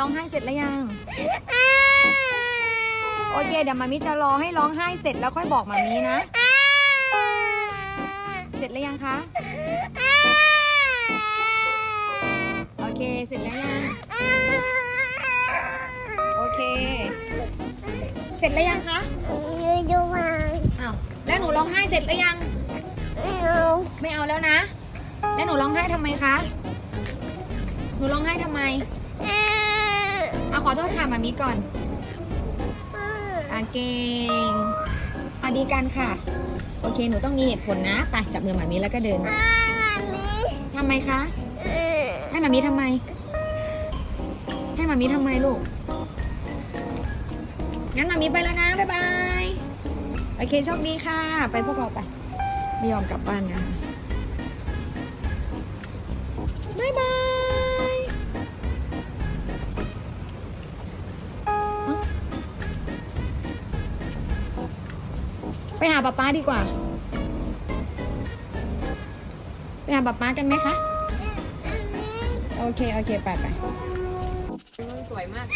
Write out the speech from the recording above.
ร้องไห้เสร็จแล้วยัง โอเค เดี๋ยวมามิจะรอให้ร้องไห้เสร็จแล้วค่อยบอกมามินะ เสร็จแล้วยังคะ โอเค เสร็จแล้วยัง โอเค เสร็จแล้วยังคะดูมาอ้าวแล้วหนูร้องไห้เสร็จแล้วยังดูไม่เอาแล้วนะ แล้วหนูร้องไห้ทำไมคะ หนูร้องไห้ทำไมเอา ขอโทษค่ะมามิก่อนอ่าเก่งอะดีกันค่ะ โอเค หนูต้องมีเหตุผลนะไปจับมือมามิแล้วก็เดินทำไมคะ ให้มามิทำไม ให้มามิทำไมลูก งั้นมามิไปแล้วนะ บ๊ายบาย โอเค โชคดีค่ะ ไปพวกเราไป ไม่ยอมกลับบ้านนะ หาป๊าป๊าดีกว่า ไปหาป๊าป๊ากันไหมคะ โอเค โอเค ไปไปสวยมาก